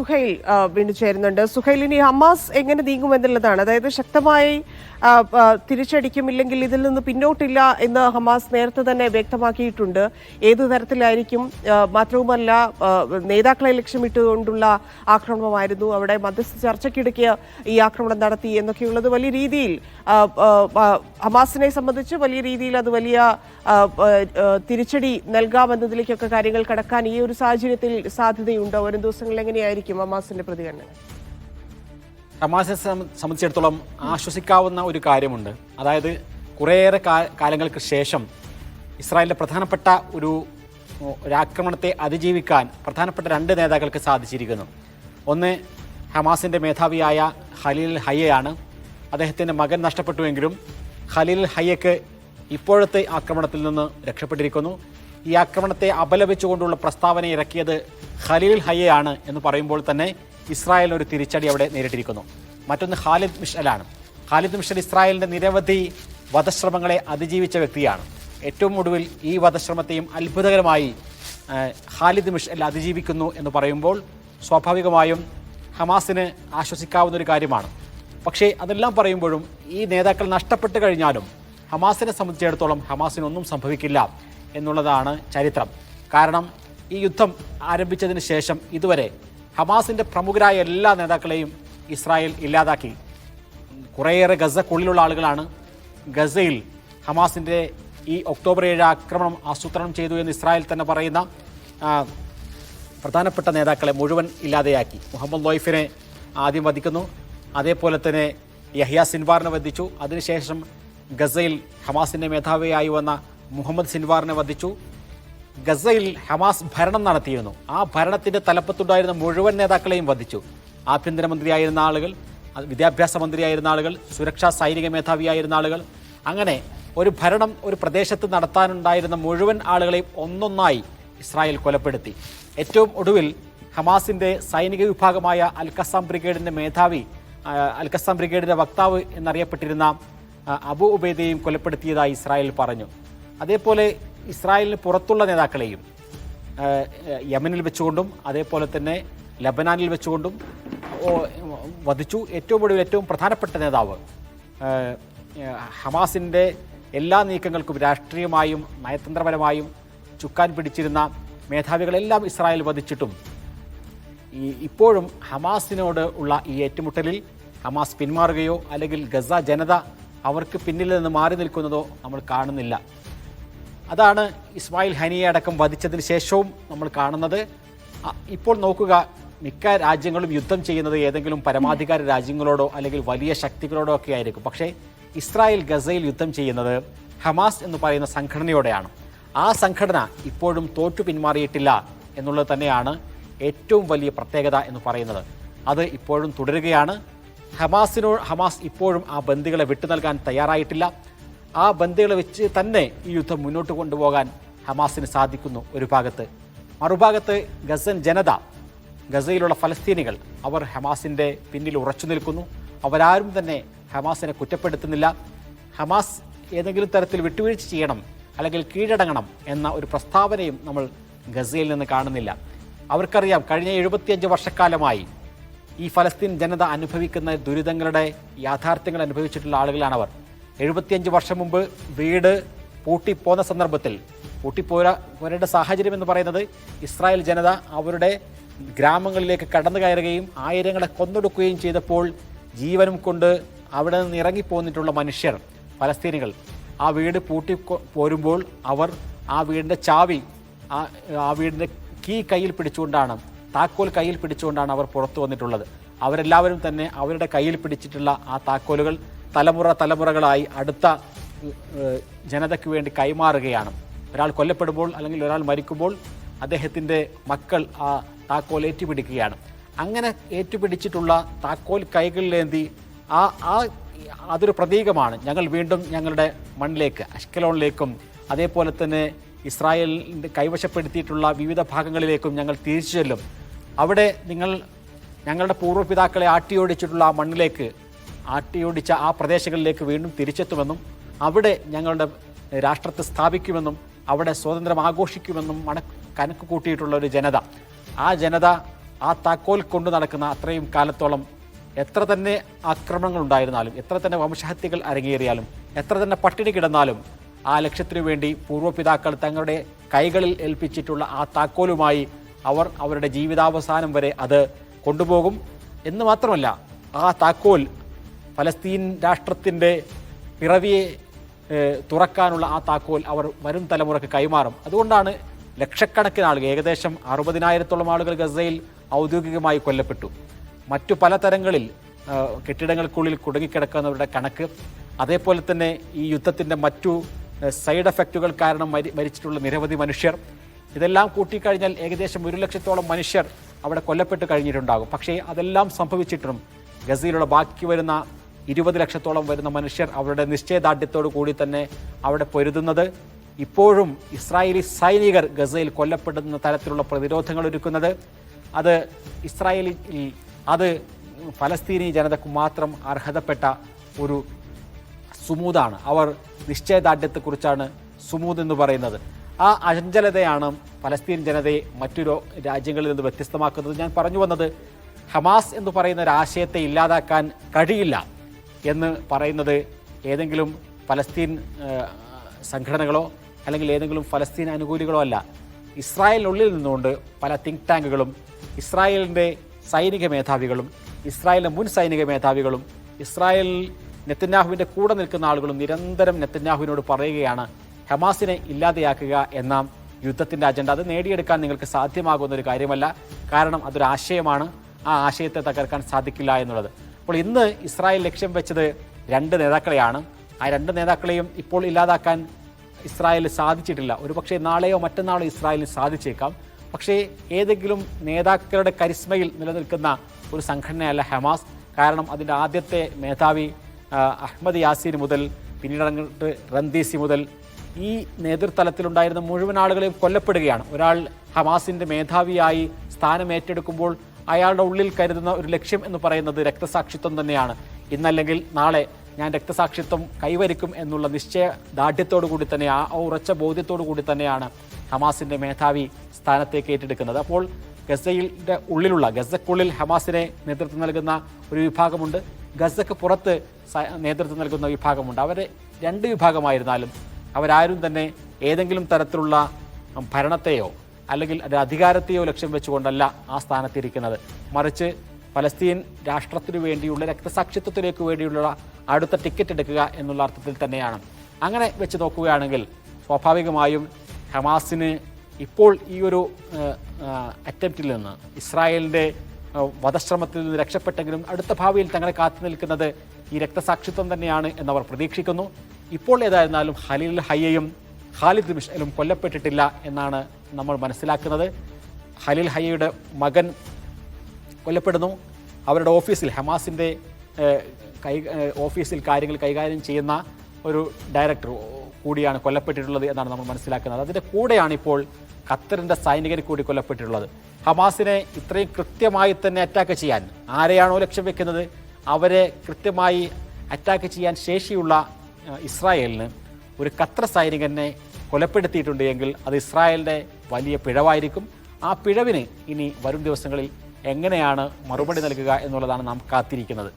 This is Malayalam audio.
സുഹൈൽ വീണ്ടും ചേരുന്നുണ്ട്. സുഹൈൽ ഇനി ഹമാസ് എങ്ങനെ നീങ്ങുമെന്നുള്ളതാണ് അതായത് ശക്തമായി ആ, ആ, തിരിച്ചടിക്കും ഇല്ലെങ്കിൽ ഇതിൽ നിന്ന് പിന്നോട്ടില്ല എന്ന് ഹമാസ് നേരത്തെ തന്നെ വ്യക്തമാക്കിയിട്ടുണ്ട്. ഏതു തരത്തിലായിരിക്കും മാത്രവുമല്ല നേതാക്കളെ ലക്ഷ്യമിട്ടുകൊണ്ടുള്ള ആക്രമണമായിരുന്നു. അവിടെ മധ്യസ്ഥ ചർച്ചയ്ക്കിടയ്ക്ക് ഈ ആക്രമണം നടത്തി എന്നൊക്കെയുള്ളത് വലിയ രീതിയിൽ ഹമാസിനെ സംബന്ധിച്ച് വലിയ രീതിയിൽ അത് വലിയ തിരിച്ചടി നൽകാമെന്നതിലേക്കൊക്കെ കാര്യങ്ങൾ കടക്കാൻ ഈ ഒരു സാഹചര്യത്തിൽ സാധ്യതയുണ്ടോ. വരും ദിവസങ്ങളിൽ എങ്ങനെയായിരിക്കും ഹമാസിന്റെ പ്രതികരണം. ഹമാസിനെ സംബ- സംബന്ധിച്ചിടത്തോളം ആശ്വസിക്കാവുന്ന ഒരു കാര്യമുണ്ട്. അതായത് കുറേയേറെ കാലങ്ങൾക്ക് ശേഷം ഇസ്രായേലിലെ പ്രധാനപ്പെട്ട ഒരു ഒരാക്രമണത്തെ അതിജീവിക്കാൻ പ്രധാനപ്പെട്ട രണ്ട് നേതാക്കൾക്ക് സാധിച്ചിരിക്കുന്നു. ഒന്ന് ഹമാസിന്റെ മേധാവിയായ ഖലീൽ ഹയ്യയാണ്. അദ്ദേഹത്തിന്റെ മകൻ നഷ്ടപ്പെട്ടുവെങ്കിലും ഖലീൽ ഹയ്യക്ക് ഇപ്പോഴത്തെ ആക്രമണത്തിൽ നിന്ന് രക്ഷപ്പെട്ടിരിക്കുന്നു. ഈ ആക്രമണത്തെ അപലപിച്ചുകൊണ്ടുള്ള പ്രസ്താവന ഇറക്കിയത് ഖലീൽ ഹയ്യയാണ് എന്ന് പറയുമ്പോൾ തന്നെ ഇസ്രായേലിന് ഒരു തിരിച്ചടി അവിടെ നേരിട്ടിരിക്കുന്നു. മറ്റൊന്ന് ഖാലിദ് മിഷലാണ് ഖാലിദ് മിഷൽ ഇസ്രായേലിന്റെ നിരവധി വധശ്രമങ്ങളെ അതിജീവിച്ച വ്യക്തിയാണ്. ഏറ്റവും ഒടുവിൽ ഈ വധശ്രമത്തെയും അത്ഭുതകരമായി ഖാലിദ് മിഷൽ അതിജീവിക്കുന്നു എന്ന് പറയുമ്പോൾ സ്വാഭാവികമായും ഹമാസിന് ആശ്വസിക്കാവുന്ന ഒരു കാര്യമാണ്. പക്ഷേ അതെല്ലാം പറയുമ്പോഴും ഈ നേതാക്കൾ നഷ്ടപ്പെട്ട് കഴിഞ്ഞാലും ഹമാസിനെ സംബന്ധിച്ചിടത്തോളം ഹമാസിനൊന്നും സംഭവിക്കില്ല എന്നുള്ളതാണ് ചരിത്രം. കാരണം ഈ യുദ്ധം ആരംഭിച്ചതിന് ശേഷം ഇതുവരെ ഹമാസിന്റെ പ്രമുഖരായ എല്ലാ നേതാക്കളെയും ഇസ്രായേൽ ഇല്ലാതാക്കി. കുറേയേറെ ഗസക്കുള്ളിലുള്ള ആളുകളാണ് ഗസയിൽ ഹമാസിന്റെ ഈ ഒക്ടോബർ ഏഴ് ആക്രമണം ആസൂത്രണം ചെയ്തു എന്ന് ഇസ്രായേൽ തന്നെ പറയുന്ന പ്രധാനപ്പെട്ട നേതാക്കളെ മുഴുവൻ ഇല്ലാതെയാക്കി. മുഹമ്മദ് ലോയിഫിനെ ആദ്യം വധിക്കുന്നു. അതേപോലെ തന്നെ യഹ്യ സിൻവാറിനെ വധിച്ചു. അതിനുശേഷം ഗസയിൽ ഹമാസിന്റെ മേധാവിയായി വന്ന മുഹമ്മദ് സിൻവാറിനെ വധിച്ചു. ഗസയിൽ ഹമാസ് ഭരണം നടത്തിയിരുന്നു. ആ ഭരണത്തിന്റെ തലപ്പത്തുണ്ടായിരുന്ന മുഴുവൻ നേതാക്കളെയും വധിച്ചു. ആഭ്യന്തരമന്ത്രിയായിരുന്ന ആളുകൾ വിദ്യാഭ്യാസ മന്ത്രിയായിരുന്ന ആളുകൾ സുരക്ഷാ സൈനിക മേധാവിയായിരുന്ന ആളുകൾ അങ്ങനെ ഒരു ഭരണം ഒരു പ്രദേശത്ത് നടത്താനുണ്ടായിരുന്ന മുഴുവൻ ആളുകളെയും ഒന്നൊന്നായി ഇസ്രായേൽ കൊലപ്പെടുത്തി. ഏറ്റവും ഒടുവിൽ ഹമാസിന്റെ സൈനിക വിഭാഗമായ അൽഖസാം ബ്രിഗേഡിന്റെ മേധാവി അൽഖസാം അൽ ബ്രിഗേഡിന്റെ വക്താവ് എന്നറിയപ്പെട്ടിരുന്ന അബു ഉബൈദയെയും കൊലപ്പെടുത്തിയതായി ഇസ്രായേൽ പറഞ്ഞു. അതേപോലെ ഇസ്രായേലിന് പുറത്തുള്ള നേതാക്കളെയും യമനിൽ വെച്ചുകൊണ്ടും അതേപോലെ തന്നെ ലബനാനിൽ വെച്ചുകൊണ്ടും വധിച്ചു. ഏറ്റവും ഒടുവിൽ ഏറ്റവും പ്രധാനപ്പെട്ട നേതാവ് ഹമാസിന്റെ എല്ലാ നീക്കങ്ങൾക്കും രാഷ്ട്രീയമായും നയതന്ത്രപരമായും ചുക്കാൻ പിടിച്ചിരുന്ന മേധാവികളെല്ലാം ഇസ്രായേൽ വധിച്ചിട്ടും ഈ ഇപ്പോഴും ഹമാസിനോട് ഉള്ള ഈ ഏറ്റുമുട്ടലിൽ ഹമാസ് പിന്മാറുകയോ അല്ലെങ്കിൽ ഗസ ജനത അവർക്ക് പിന്നിൽ നിന്ന് മാറി നിൽക്കുന്നതോ നമ്മൾ കാണുന്നില്ല. അതാണ് ഇസ്മായിൽ ഹനിയെ അടക്കം വധിച്ചതിന് ശേഷവും നമ്മൾ കാണുന്നത്. ഇപ്പോൾ നോക്കുക മിക്ക രാജ്യങ്ങളും യുദ്ധം ചെയ്യുന്നത് ഏതെങ്കിലും പരമാധികാര രാജ്യങ്ങളോടോ അല്ലെങ്കിൽ വലിയ ശക്തികളോടോ ഒക്കെ ആയിരിക്കും. പക്ഷേ ഇസ്രായേൽ ഗസയിൽ യുദ്ധം ചെയ്യുന്നത് ഹമാസ് എന്ന് പറയുന്ന സംഘടനയോടെയാണ്. ആ സംഘടന ഇപ്പോഴും തോറ്റു പിന്മാറിയിട്ടില്ല എന്നുള്ളത് തന്നെയാണ് ഏറ്റവും വലിയ പ്രത്യേകത എന്ന് പറയുന്നത്. അത് ഇപ്പോഴും തുടരുകയാണ്. ഹമാസിനോ ഹമാസ് ഇപ്പോഴും ആ ബന്ദികളെ വിട്ടു നൽകാൻ തയ്യാറായിട്ടില്ല. ആ ബന്ദികളെ വെച്ച് തന്നെ ഈ യുദ്ധം മുന്നോട്ട് കൊണ്ടുപോകാൻ ഹമാസിന് സാധിക്കുന്നു ഒരു ഭാഗത്ത്. മറുഭാഗത്ത് ഗസൻ ജനത ഗസയിലുള്ള ഫലസ്തീനികൾ അവർ ഹമാസിന്റെ പിന്നിൽ ഉറച്ചു നിൽക്കുന്നു. അവരാരും തന്നെ ഹമാസിനെ കുറ്റപ്പെടുത്തുന്നില്ല. ഹമാസ് ഏതെങ്കിലും തരത്തിൽ വിട്ടുവീഴ്ച ചെയ്യണം അല്ലെങ്കിൽ കീഴടങ്ങണം എന്ന ഒരു പ്രസ്താവനയും നമ്മൾ ഗസയിൽ നിന്ന് കാണുന്നില്ല. അവർക്കറിയാം കഴിഞ്ഞ എഴുപത്തിയഞ്ച് വർഷക്കാലമായി ഈ ഫലസ്തീൻ ജനത അനുഭവിക്കുന്ന ദുരിതങ്ങളുടെ യാഥാർത്ഥ്യങ്ങൾ അനുഭവിച്ചിട്ടുള്ള ആളുകളാണ് അവർ എഴുപത്തിയഞ്ച് വർഷം മുമ്പ് വീട് പൂട്ടിപ്പോന്ന സന്ദർഭത്തിൽ പൂട്ടിപ്പോരാ പോരേണ്ട സാഹചര്യം എന്ന് പറയുന്നത് ഇസ്രായേൽ ജനത അവരുടെ ഗ്രാമങ്ങളിലേക്ക് കടന്നു കയറുകയും ആയിരങ്ങളെ കൊന്നൊടുക്കുകയും ചെയ്തപ്പോൾ ജീവനും കൊണ്ട് അവിടെ നിന്ന് ഇറങ്ങിപ്പോന്നിട്ടുള്ള മനുഷ്യർ പലസ്തീനികൾ ആ വീട് പൂട്ടി പോരുമ്പോൾ അവർ ആ വീടിന്റെ ചാവി ആ വീടിന്റെ കീ കയ്യിൽ പിടിച്ചുകൊണ്ടാണ് താക്കോൽ കയ്യിൽ പിടിച്ചുകൊണ്ടാണ് അവർ പുറത്തു വന്നിട്ടുള്ളത്. അവരെല്ലാവരും തന്നെ അവരുടെ കയ്യിൽ പിടിച്ചിട്ടുള്ള ആ താക്കോലുകൾ തലമുറ തലമുറകളായി അടുത്ത ജനതയ്ക്ക് വേണ്ടി കൈമാറുകയാണ്. ഒരാൾ കൊല്ലപ്പെടുമ്പോൾ അല്ലെങ്കിൽ ഒരാൾ മരിക്കുമ്പോൾ അദ്ദേഹത്തിന്റെ മക്കൾ ആ താക്കോൽ ഏറ്റുപിടിക്കുകയാണ്. അങ്ങനെ ഏറ്റുപിടിച്ചിട്ടുള്ള താക്കോൽ കൈകളിലേന്തി ആ ആ അതൊരു പ്രതീകമാണ്. ഞങ്ങൾ വീണ്ടും ഞങ്ങളുടെ മണ്ണിലേക്ക് അഷ്കലോണിലേക്കും അതേപോലെ തന്നെ ഇസ്രായേലിന്റെ കൈവശപ്പെടുത്തിയിട്ടുള്ള വിവിധ ഭാഗങ്ങളിലേക്കും ഞങ്ങൾ തിരിച്ചു ചെല്ലും. അവിടെ നിങ്ങൾ ഞങ്ങളുടെ പൂർവപിതാക്കളെ ആട്ടിയോടിച്ചിട്ടുള്ള ആ മണ്ണിലേക്ക് ആട്ടിയോടിച്ച ആ പ്രദേശങ്ങളിലേക്ക് വീണ്ടും തിരിച്ചെത്തുമെന്നും അവിടെ ഞങ്ങളുടെ രാഷ്ട്രത്തെ സ്ഥാപിക്കുമെന്നും അവിടെ സ്വാതന്ത്ര്യം ആഘോഷിക്കുമെന്നും മണ കണക്ക് കൂട്ടിയിട്ടുള്ള ഒരു ജനത. ആ ജനത ആ താക്കോൽ കൊണ്ടു നടക്കുന്ന അത്രയും കാലത്തോളം എത്ര തന്നെ ആക്രമണങ്ങൾ ഉണ്ടായിരുന്നാലും എത്ര തന്നെ വംശഹത്യകൾ അരങ്ങേറിയാലും എത്ര തന്നെ പട്ടിണി കിടന്നാലും ആ ലക്ഷ്യത്തിനു വേണ്ടി പൂർവപിതാക്കൾ തങ്ങളുടെ കൈകളിൽ ഏൽപ്പിച്ചിട്ടുള്ള ആ താക്കോലുമായി അവർ അവരുടെ ജീവിതാവസാനം വരെ അത് കൊണ്ടുപോകും. എന്ന് മാത്രമല്ല ആ താക്കോൽ ഫലസ്തീൻ രാഷ്ട്രത്തിന്റെ പിറവിയെ തുറക്കാനുള്ള ആ താക്കോൽ അവർ വരും തലമുറയ്ക്ക് കൈമാറും. അതുകൊണ്ടാണ് ലക്ഷക്കണക്കിന് ആളുകൾ ഏകദേശം അറുപതിനായിരത്തോളം ആളുകൾ ഗസയിൽ ഔദ്യോഗികമായി കൊല്ലപ്പെട്ടു. മറ്റു പലതരങ്ങളിൽ തരങ്ങളിൽ കെട്ടിടങ്ങൾക്കുള്ളിൽ കുടുങ്ങിക്കിടക്കുന്നവരുടെ കണക്ക് അതേപോലെ തന്നെ ഈ യുദ്ധത്തിന്റെ മറ്റു സൈഡ് എഫക്റ്റുകൾ കാരണം മരി മരിച്ചിട്ടുള്ള നിരവധി മനുഷ്യർ. ഇതെല്ലാം കൂട്ടിക്കഴിഞ്ഞാൽ ഏകദേശം ഒരു ലക്ഷത്തോളം മനുഷ്യർ അവിടെ കൊല്ലപ്പെട്ട് കഴിഞ്ഞിട്ടുണ്ടാകും. പക്ഷേ അതെല്ലാം സംഭവിച്ചിട്ടും ഗസയിലുള്ള ബാക്കി വരുന്ന ഇരുപത് ലക്ഷത്തോളം വരുന്ന മനുഷ്യർ അവരുടെ നിശ്ചയദാർഢ്യത്തോടു കൂടി തന്നെ അവിടെ പൊരുതുന്നത്. ഇപ്പോഴും ഇസ്രായേലി സൈനികർ ഗസയിൽ കൊല്ലപ്പെടുന്ന തരത്തിലുള്ള പ്രതിരോധങ്ങൾ ഒരുക്കുന്നത്. അത് ഇസ്രായേലി അത് ഫലസ്തീനി ജനതയ്ക്ക് മാത്രം അർഹതപ്പെട്ട ഒരു സുമൂതാണ്. അവർ നിശ്ചയദാർഢ്യത്തെക്കുറിച്ചാണ് സുമൂദ് എന്ന് പറയുന്നത്. ആ അചഞ്ചലതയാണ് ഫലസ്തീൻ ജനതയെ മറ്റു രാജ്യങ്ങളിൽ നിന്ന് വ്യത്യസ്തമാക്കുന്നത്. ഞാൻ പറഞ്ഞു വന്നത് ഹമാസ് എന്ന് പറയുന്ന ഒരു ആശയത്തെ ഇല്ലാതാക്കാൻ കഴിയില്ല. എന്ന് പറയുന്നത് ഏതെങ്കിലും ഫലസ്തീൻ സംഘടനകളോ അല്ലെങ്കിൽ ഏതെങ്കിലും ഫലസ്തീൻ അനുകൂലികളോ അല്ല. ഇസ്രായേലിനുള്ളിൽ നിന്നുകൊണ്ട് പല തിങ്ക് ടാങ്കുകളും ഇസ്രായേലിന്റെ സൈനിക മേധാവികളും ഇസ്രായേലിന്റെ മുൻ സൈനിക മേധാവികളും ഇസ്രായേൽ നെത്തന്യാഹുവിന്റെ കൂടെ നിൽക്കുന്ന ആളുകളും നിരന്തരം നെത്തന്യാഹുവിനോട് പറയുകയാണ് ഹമാസിനെ ഇല്ലാതെയാക്കുക എന്ന യുദ്ധത്തിന്റെ അജണ്ട അത് നേടിയെടുക്കാൻ നിങ്ങൾക്ക് സാധ്യമാകുന്ന ഒരു കാര്യമല്ല. കാരണം അതൊരു ആശയമാണ്. ആ ആശയത്തെ തകർക്കാൻ സാധിക്കില്ല എന്നുള്ളത്. അപ്പോൾ ഇന്ന് ഇസ്രായേൽ ലക്ഷ്യം വെച്ചത് രണ്ട് നേതാക്കളെയാണ്. ആ രണ്ട് നേതാക്കളെയും ഇപ്പോൾ ഇല്ലാതാക്കാൻ ഇസ്രായേലിന് സാധിച്ചിട്ടില്ല. ഒരുപക്ഷെ നാളെയോ മറ്റന്നാളോ ഇസ്രായേലിന് സാധിച്ചേക്കാം. പക്ഷേ ഏതെങ്കിലും നേതാക്കളുടെ കരിസ്മയിൽ നിലനിൽക്കുന്ന ഒരു സംഘടനയല്ല ഹമാസ്. കാരണം അതിന്റെ ആദ്യത്തെ മേധാവി അഹമ്മദ് യാസീൻ മുതൽ പിന്നീട് റന്തീസി മുതൽ ഈ നേതൃതലത്തിലുണ്ടായിരുന്ന മുഴുവൻ ആളുകളെയും കൊല്ലപ്പെടുകയാണ്. ഒരാൾ ഹമാസിന്റെ മേധാവിയായി സ്ഥാനം ഏറ്റെടുക്കുമ്പോൾ അയാളുടെ ഉള്ളിൽ കരുതുന്ന ഒരു ലക്ഷ്യം എന്ന് പറയുന്നത് രക്തസാക്ഷിത്വം തന്നെയാണ്. ഇന്നല്ലെങ്കിൽ നാളെ ഞാൻ രക്തസാക്ഷിത്വം കൈവരിക്കും എന്നുള്ള നിശ്ചയ ദാർഢ്യത്തോടു കൂടി തന്നെ ആ ഉറച്ച ബോധ്യത്തോടു കൂടി തന്നെയാണ് ഹമാസിന്റെ മേധാവി സ്ഥാനത്തേക്ക് ഏറ്റെടുക്കുന്നത്. അപ്പോൾ ഗസയുടെ ഉള്ളിലുള്ള ഗസക്കുള്ളിൽ ഹമാസിനെ നേതൃത്വം നൽകുന്ന ഒരു വിഭാഗമുണ്ട്. ഗസക്ക് പുറത്ത് നേതൃത്വം നൽകുന്ന വിഭാഗമുണ്ട്. അവരെ രണ്ട് വിഭാഗമായിരുന്നാലും അവരാരും തന്നെ ഏതെങ്കിലും തരത്തിലുള്ള ഭരണത്തെയോ അല്ലെങ്കിൽ ഒരു അധികാരത്തെയോ ലക്ഷ്യം വെച്ചുകൊണ്ടല്ല ആ സ്ഥാനത്തിരിക്കുന്നത്. മറിച്ച് ഫലസ്തീൻ രാഷ്ട്രത്തിനു വേണ്ടിയുള്ള രക്തസാക്ഷിത്വത്തിലേക്ക് വേണ്ടിയുള്ള അടുത്ത ടിക്കറ്റ് എടുക്കുക എന്നുള്ള അർത്ഥത്തിൽ തന്നെയാണ്. അങ്ങനെ വെച്ച് നോക്കുകയാണെങ്കിൽ സ്വാഭാവികമായും ഹമാസിന് ഇപ്പോൾ ഈ ഒരു അറ്റംപ്റ്റിൽ നിന്ന് ഇസ്രായേലിന്റെ വധശ്രമത്തിൽ നിന്ന് രക്ഷപ്പെട്ടെങ്കിലും അടുത്ത ഭാവിയിൽ തങ്ങളെ കാത്തു നിൽക്കുന്നത് ഈ രക്തസാക്ഷിത്വം തന്നെയാണ് എന്നവർ പ്രതീക്ഷിക്കുന്നു. ഇപ്പോൾ ഏതായിരുന്നാലും ഹലീൽ ഹയ്യയും ഖാലിദ് മിഷലും കൊല്ലപ്പെട്ടിട്ടില്ല എന്നാണ് നമ്മൾ മനസ്സിലാക്കുന്നത്. ഖലീൽ ഹയ്യയുടെ മകൻ കൊല്ലപ്പെടുന്നു. അവരുടെ ഓഫീസിൽ ഹമാസിന്റെ കൈ ഓഫീസിൽ കാര്യങ്ങൾ കൈകാര്യം ചെയ്യുന്ന ഒരു ഡയറക്ടർ കൂടിയാണ് കൊല്ലപ്പെട്ടിട്ടുള്ളത് എന്നാണ് നമ്മൾ മനസ്സിലാക്കുന്നത്. അതിന്റെ കൂടെയാണ് ഇപ്പോൾ ഖത്തറിന്റെ സൈനികർ കൂടി കൊല്ലപ്പെട്ടിട്ടുള്ളത്. ഹമാസിനെ ഇത്രയും കൃത്യമായി തന്നെ അറ്റാക്ക് ചെയ്യാൻ ആരെയാണോ ലക്ഷ്യം വെക്കുന്നത്? അവരെ കൃത്യമായി അറ്റാക്ക് ചെയ്യാൻ ശേഷിയുള്ള ഇസ്രായേലിന് ഒരു ഖത്തർ സൈനികനെ കൊലപ്പെടുത്തിയിട്ടുണ്ട് എങ്കിൽ അത് ഇസ്രായേലിന്റെ വലിയ പിഴവായിരിക്കും. ആ പിഴവിന് ഇനി വരും ദിവസങ്ങളിൽ എങ്ങനെയാണ് മറുപടി നൽകുക എന്നുള്ളതാണ് നാം കാത്തിരിക്കുന്നത്.